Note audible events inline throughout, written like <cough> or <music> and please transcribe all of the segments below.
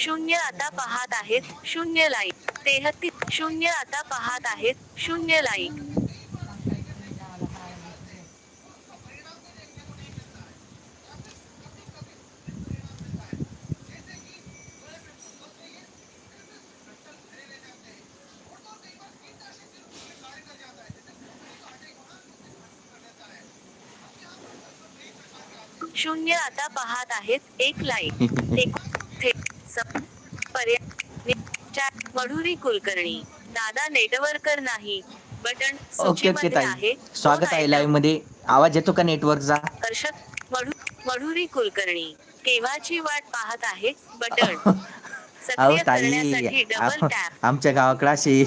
शून्य आता पाहत आहेत शून्य लाईक तेहतीस शून्य आता पाहत आहेत शून्य लाईक शून्य आता पाहत आहेत एक लाईक <laughs> मधुरी कुलकर्णी. दादा नेटवर्कर नाही. बटन ओके ओके ताई. आहे. स्वागत आहे. लाईव्हमध्ये आवाज येतो का नेटवर्कचा? मधु मधुरी कुलकर्णी. केव्हाची वाट पाहत आहे? बटन. अहो ताई आमच्या गावाकडे अशी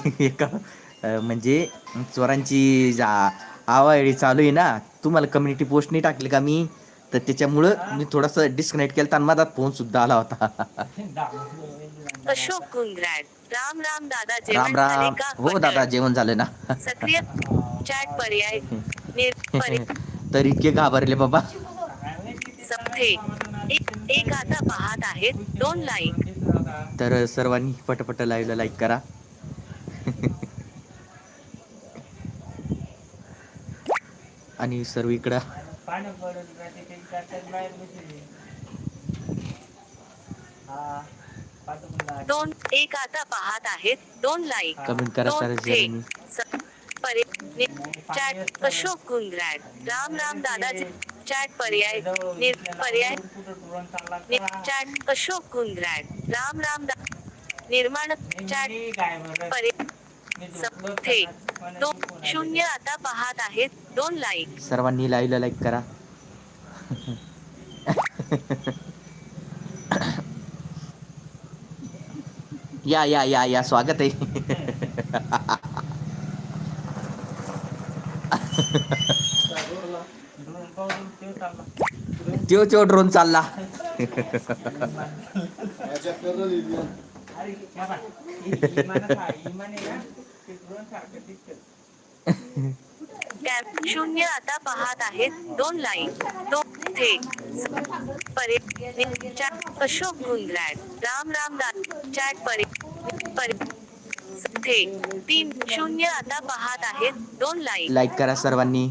म्हणजे चोरांची आवाळी चालू आहे ना. तुम्हाला कम्युनिटी पोस्ट नाही टाकली का मी? तर त्याच्यामुळं मी थोडस डिस्कनेक्ट केलं. आणि माझा फोन सुद्धा आला होता. अशोक राम राम दादा राम जेवण झाले राम का? हो. दादा जेवण झालं ना. सक्रिय चॅट पर्याय. तर इतके घाबरले बाबा. सप्थे एक एक आता पाहत आहेत. दोन लाईक तर सर्वांनी पटपट लाईव्हला लाईक करा. आणि सर्व इकडं पाणी पडत राहते ते त्याच्यात बाहेर बसले. हा. दोन एक आता पाहत आहेत. दोन लाईक कमेंट करा दोन सर. स- नि- चॅट अशोक कुंद्रॅड राम राम दादाचे चॅट पर्याय निर पर्याय नि-? चॅट अशोक कुंद्रॅड राम राम दा निर्माण चॅट मी काय बरं? पर्याय मी झोपलो थे तर कोणाची दोन फोन आली. शून्य आता पाहत आहेत. दोन लाईक सर्वांनी लाईव्हला लाईक करा. या या या या स्वागत आहे. त्यो त्यो ड्रोन चालला. <laughs> कॅप शून्य आता पाहत आहेत. दोन लाईन. दोन थे परे चॅट अशोक गुंद्राड राम राम दा चॅट परे परे थे तीन शून्य आता पाहत आहेत. दोन लाईन. लाईक करा सर्वांनी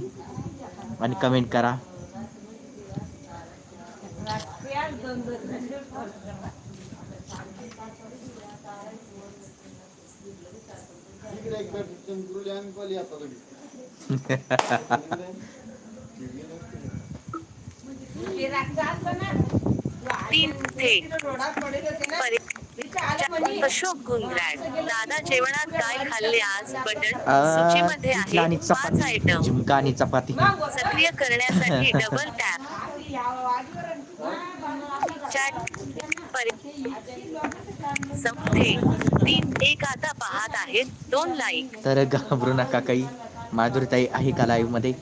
आणि कमेंट करा. अशोक गुंद्रॅड दादा जेवणात काय खाल्ले आज बटन सूचीमध्ये आणि आहे पाच चपाती. आयटम झुमका आणि चपाती सक्रिय करण्यासाठी डबल टॅप चॅट सप्ते. तीन एक आता पाहत आहेत. दोन लाईक तर घाबरू नका काही. माधुरीताई आहे का लाईव्हमध्ये?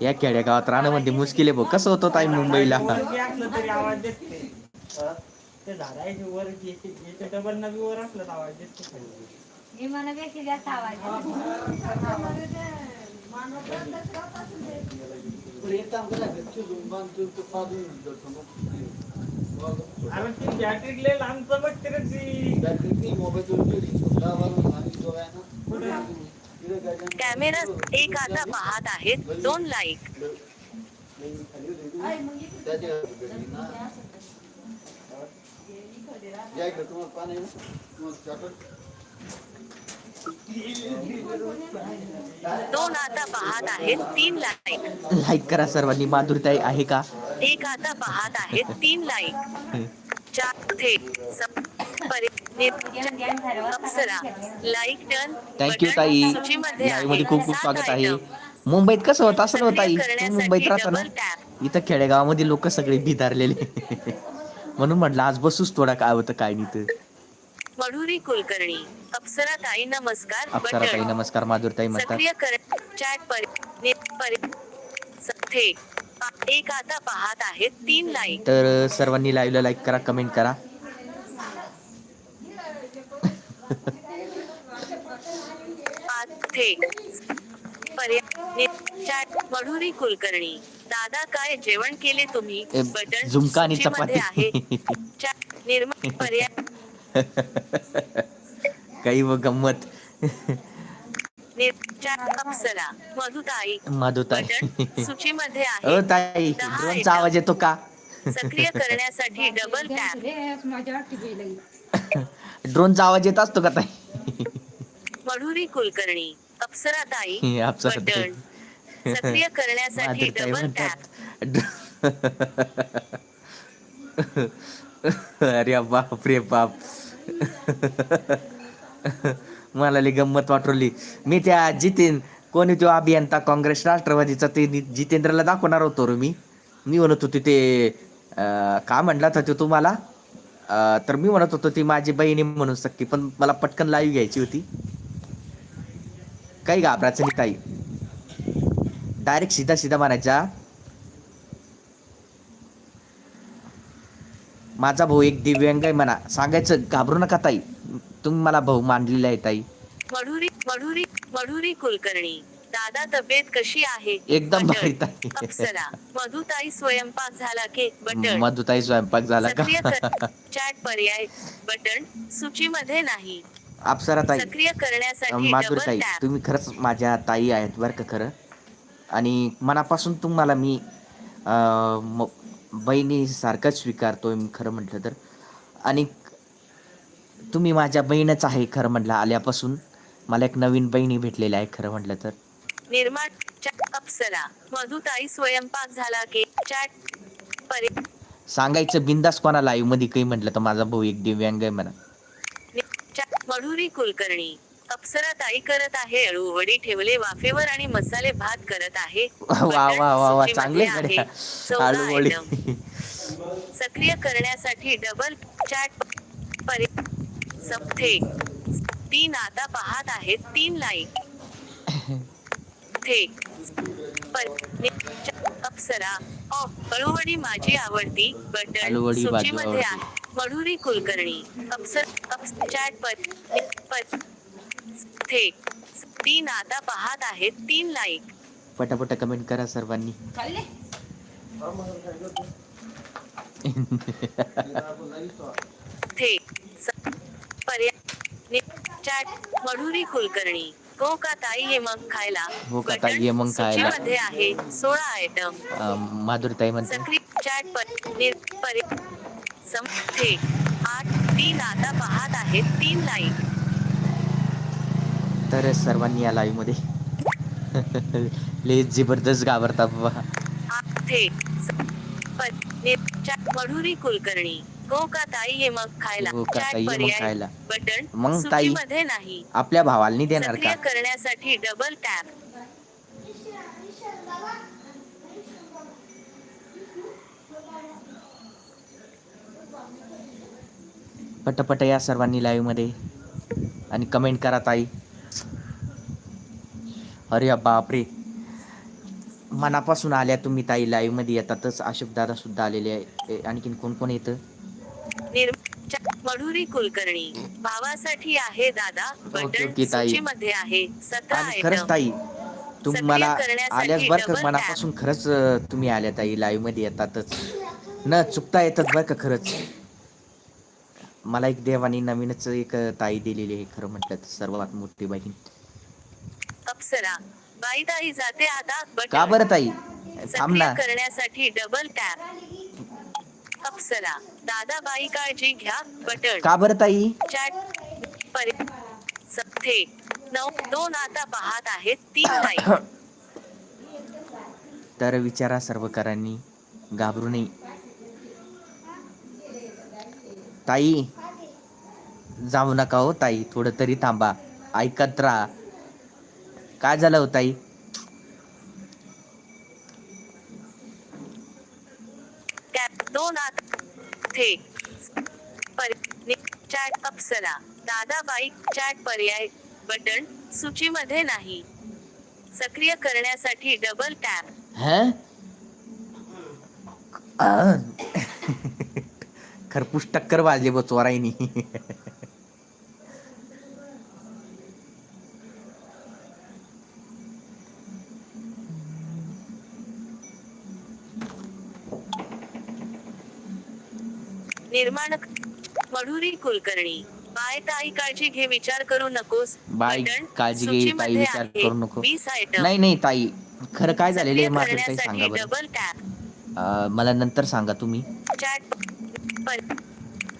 या खेड्यागावात राहणं म्हणजे मुश्किल आहे भाऊ कसं होतं ताई मुंबईला? आवाज दिसते हा? ते झाडाचे वर याचे याचे डबल नवी वर असलं ती बॅटरी लय कॅमेरा एक आता पाहत आहेत दोन लाईक दोन आता पाहत आहेत तीन लाईक लाईक करा सर्वांनी माधुरीताई आहे का? एक आता पाहत आहेत तीन लाईक चार थे सप पर्याय नि- अप्सरा लाईक डन थँक्यू ताई. मध्ये. खूप खूप स्वागत आहे. मुंबईत कसं होत? असं होत ताई. मुंबईत राहता ना? इथं खेडेगावामध्ये लोक सगळे भिदारलेले म्हणून म्हटलं आज बसूच थोडा काय होतं काय नाही मधुरी कुलकर्णी. अप्सरा ताई नमस्कार. अप्सरा ताई नमस्कार माधुरीताई म्हणतात. सक्रिय कर चॅट पर नि- पर थे एक आता पाहत आहेत तीन लाईक तर सर्वांनी लाईव्हला लाईक करा कमेंट करा. पाच थे पर्याय नि- चॅट मधुरी कुलकर्णी. दादा काय जेवण केले तुम्ही? बटन झुणका आणि सूचीमध्ये आहे. चपाती चॅट निर्माण पर्याय <laughs> काही व गंमत. अप्सरा मधुताई. माधुताई. सूचीमध्ये <laughs> आहे. ताई ड्रोनचा. आवाज येतो का? सक्रिय करण्यासाठी डबल टॅप <laughs> ड्रोनचा आवाज येत असतो का ताई? मधुरी कुलकर्णी अप्सराताई हे अप्सराताई. बटन सक्रिय करण्यासाठी डबल टॅप अरे बाप रे बाप. <laughs> मला गंमत वाटवली. मी त्या जितेन कोणी तो अभियंता काँग्रेस राष्ट्रवादीचा ते जितेंद्रला दाखवणार होतो रे मी. मी म्हणत होती ते का म्हणला होता तो तुम्हाला तर मी म्हणत होतो ती माझी बहिणी म्हणून सक्की पण मला पटकन लाईव्ह घ्यायची होती. काही घाबरायचं नाही काही डायरेक्ट सीधा सीधा म्हणायचा माझा भाऊ एक दिव्यांग आहे म्हणा. सांगायचं घाबरू नका ताई. तुम्ही मला भाऊ मानलेला आहे ताई. मधुरी मधुरी मधुरी कुलकर्णी. दादा तब्येत कशी आहे? एकदम. भारी ताई. अप्सरा. मधुताई स्वयंपाक झाला की बटन मधुताई स्वयंपाक झाला सक्रिय का कर चॅट पर्याय. बटन सूचीमध्ये नाही. अप्सरा ताई. सक्रिय करण्यासाठी माधुरी डबल ताई टॅप तुम्ही खरंच माझ्या ताई आहेत बरं का खरं? आणि मनापासून तुम्हाला मी अं, म- बहिणीसारखंच स्वीकारतोय मी खरं म्हटलं तर. आणि तुम्ही माझ्या बहीणच आहे खरं म्हटलं आल्यापासून. मला एक नवीन बहिणी भेटलेली आहे खरं म्हटलं तर. निर्माण चॅट अप्सरा मधुताई स्वयंपाक झाला की चॅट सांगायचं बिंदास कोणा लाईव्हमध्ये काही म्हटलं तर माझा भाऊ एक दिव्यांग आहे म्हणा. मधुरी कुलकर्णी. अप्सरा ताई करत आहे अळूवडी ठेवले वाफेवर आणि मसाले भात करत आहे. वा वा वा वा सूचीमध्ये चांगले आहे. चौदा. सक्रिय करण्यासाठी डबल चॅट पर्याय सप्थे तीन आता पाहत आहेत तीन लाईक पर- च- अप्सरा. ऑ अळूवडी माझी आवडती. बटन माझी सूचीमध्ये. आहे. मधुरी कुलकर्णी. अप्सर अप्स चॅट पर नि- थेट तीन आता पाहत आहेत तीन लाईक पटापट कमेंट करा सर्वांनी. पर्याय चॅट मधुरी कुलकर्णी. हो का ताई ये मग खायला? हो का ताई ये मग खायला. सूचीमध्ये आहे सोळा आयटम अं, माधुरीताई म्हणते. सक्रिय चॅट पर सम आठ तीन आता पाहत आहेत तीन लाईक तर सर्वांनी या लाईव्हमध्ये. <laughs> लय जबरदस्त घाबरता बाबा. मधुरी कुलकर्णी. हो का ताई ये मग खायला. हो का ताई मग खायला. बटन मग ताई- सूचीमध्ये नाही. आपल्या भावाला नाही देणार का? करण्यासाठी डबल टॅप पटपट या सर्वांनी लाईव्हमध्ये. आणि कमेंट करा ताई. अरे बापरे. मनापासून आल्या तुम्ही ताई लाईव्हमध्ये येतातच. आशुभ दादा सुद्धा आलेले आहे. आणखीन कोण कोण येतं? मधुरी कुलकर्णी. भावासाठी आहे दादा. बटन. सूचीमध्ये आहे. सतरा खरंच ताई तुम्ही सक्रिय मला करण्यासाठी आल्यास बरं का मनापासून खरंच तुम्ही आल्या ताई लाईव्हमध्ये येतातच. न चुकता येतात बरं का खरंच. मला एक देवानी नवीनच एक ताई दिलेली आहे खरं म्हटलं तर. सर्वात मोठी बहीण. अप्सरा. बाई ताई जाते आता. का बरं ताई? थांब सक्रिय ना करण्यासाठी डबल टॅप अप्सरा. दादा बाई काळजी घ्या. बटन. का बरं ताई? चॅट पर्याय स- थेट नऊ दोन आता पाहत आहेत. तीन लाईक <coughs> तर विचारा सर्वकारांनी. घाबरू नये. ताई जाऊ नका हो ताई. थोडं तरी थांबा. ऐकत राहा. काय झालं हो ताई? टॅप दोन नि- चॅट अप्सरा दादा बाईक चॅट पर्याय बटन सूचीमध्ये नाही. सक्रिय करण्यासाठी डबल टॅप हं? खरपूस टक्कर वाजले बो चोराईनी. <laughs> निर्माण मधुरी कुलकर्णी. बाय ताई काळजी घे विचार करू नकोस. बाय बटण काळजी घे ताई सूचीमध्ये विचार आहे. करू नको. 20 item. नाही नाही ताई खरं काय झालेलं आहे करण्यासाठी सांगा बरं. डबल टॅप अं, मला नंतर सांगा तुम्ही. चॅट पर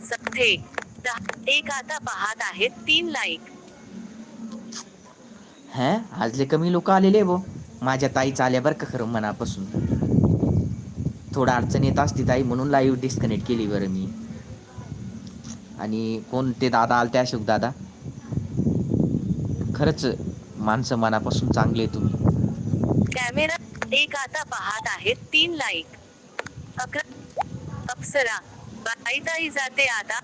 स- थेट दहा एक आता पाहत आहेत तीन लाईक हॅ? आजले कमी लोक आलेले बो माझ्या ताईच आल्या बरं का खरं मनापासून. थोडं अडचण येत असती ताई म्हणून लाईव्ह डिस्कनेक्ट केली बरं मी. आणि कोण ते दादा आलते अशोक दादा? खरंच माणसं मनापासून चांगले आहे तुम्ही. कॅमेरा एक आता पाहत आहेत तीन लाईक अकरा अप्सरा. बाईताई जाते आता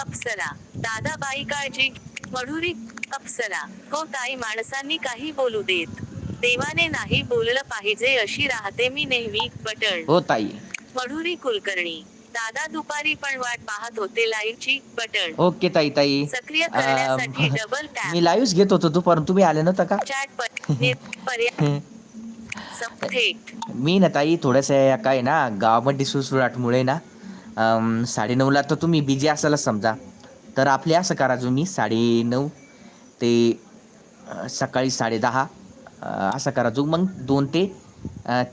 अप्सरा. दादा बाई काळजी मधुरी अप्सरा. हो ताई माणसांनी काही बोलू देत. देवाने नाही बोललं पाहिजे अशी राहते मी नेहमी बटण हो ताई. मधुरी कुलकर्णी. दादा दुपारी पण वाट पाहत होते लाईव्हची बटण. ओके ताई ताई. सक्रिय करण्यासाठी अं, डबल टॅप मी लाईव्हच घेत होतो दुपारून तुम्ही आले नव्हता का? चॅट पर्याय सम- थेट मी ना ताई थोडंसं काय ना गावामध्ये सुसुराटमुळे ना अम, साडेनऊला तर तुम्ही बिझी असाल समजा. तर आपले असं करा तुम्ही साडेनऊ ते अ, सकाळी साडेदहा अ, असं करा जो मग दोन ते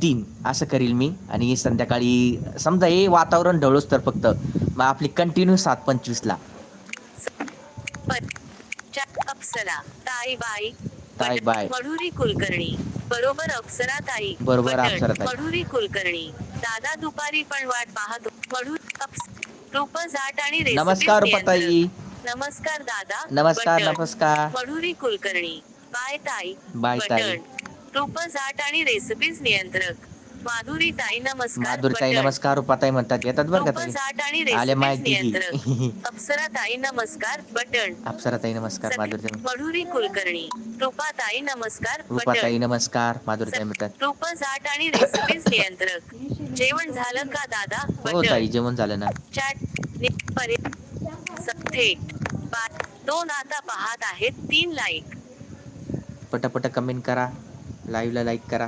तीन असं करील मी आणि संध्याकाळी समजा हे वातावरण ढवळूच तर फक्त मग आपली कंटिन्यू सात पंचवीसला अप्सरा ताई बाई ताई. बाई. मधुरी कुलकर्णी बरोबर अप्सरा ताई बरोबर. अप्सरा ताई. मधुरी कुलकर्णी दादा दुपारी पण वाट पाहत मधुर रूप जाट आणि नमस्कार. रुपाताई नमस्कार दादा नमस्कार. नमस्कार मधुरी कुलकर्णी बाय ताई बाय ताई. रूप जाट आणि रेसिपीज नियंत्रक. माधुरी ताई नमस्कार माधुरी ताई. नमस्कार रुपाताई म्हणतात येतात बरं का ताई जाट आणि आले रेसिपीज माहिती नियंत्रक. अप्सरा ताई नमस्कार बटन अप्सरा ताई नमस्कार माधुरी ताई. मधुरी कुलकर्णी. रूपाताई नमस्कार रुपाताई बटन नमस्कार माधुरी ताई म्हणतात. रूप जाट आणि रेसिपीज <coughs> नियंत्रक. जेवण झालं का दादा? हो ताई जेवण झालं ना. चॅट नि- पर्या- स- थेट बा- दोन आता पाहत आहेत तीन लाईक पटापट कमेंट करा. लाईव्हला लाईक करा.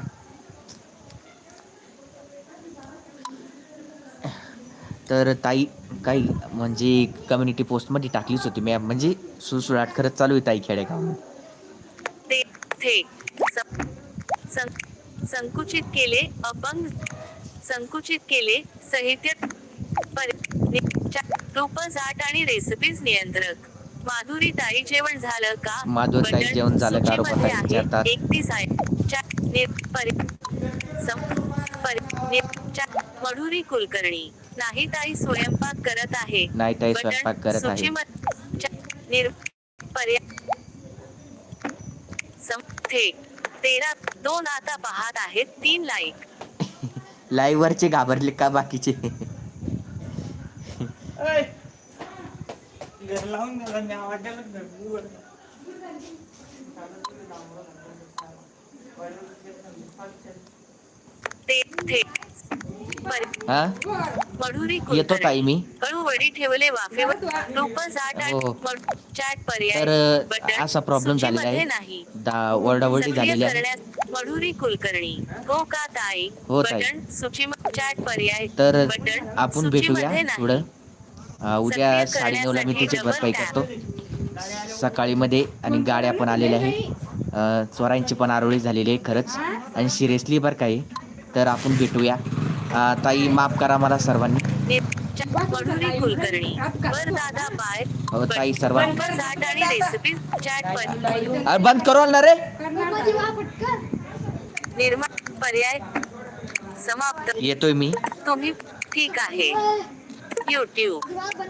तर ताई काही म्हणजे कम्युनिटी पोस्टमध्ये टाकलीच होती मी म्हणजे सुळसुळाट खरंच चालू आहे ताई खेडेगाव. संकुचित केले अपंग संकुचित केले साहित्य रूप जाट आणि रेसिपीज नियंत्रक. माधुरी ताई जेवण झालं का? माधुरी ताई जेवण झालं का? एकतीस आहे. मधुरी कुलकर्णी. नाही ताई स्वयंपाक करत आहे. नाही ताई स्वयंपाक करत आहे. थेट तेरा दोन आता पाहत आहेत. तीन लाईक लाईव्ह <laughs> वरचे घाबरले का बाकीचे? लावून गेला मी वाटायला घर उघड. ते थेट पर- हा मधुरी येतो ताई मी. ठेवले हो. मड- चॅट पर्याय तर असा प्रॉब्लेम झालेला आहे. सक्रिय झालेली आहे. मधुरी कुलकर्णी. हो का ताई? हो, ताई. सूची चॅट पर्याय तर आपण भेटूया. थोडं उद्या सक्रिय साडेनऊला मी करण्यासाठी त्याची डबल भरपाई. करतो. सकाळी मध्ये आणि गाड्या पण आलेल्या आहेत. चोरांची पण आरोळी झालेली आहे खरंच. आणि सिरियसली बरं काही तर आपण भेटूया. ताई माफ करा मला सर्वांनी. कुलकर्णी दादा बाय हो, ताई, सर्वांनी. अरे बंद करू ना रे? निर्माण पर्याय समाप्त येतोय मी. तुम्ही ठीक आहे. युट्यूब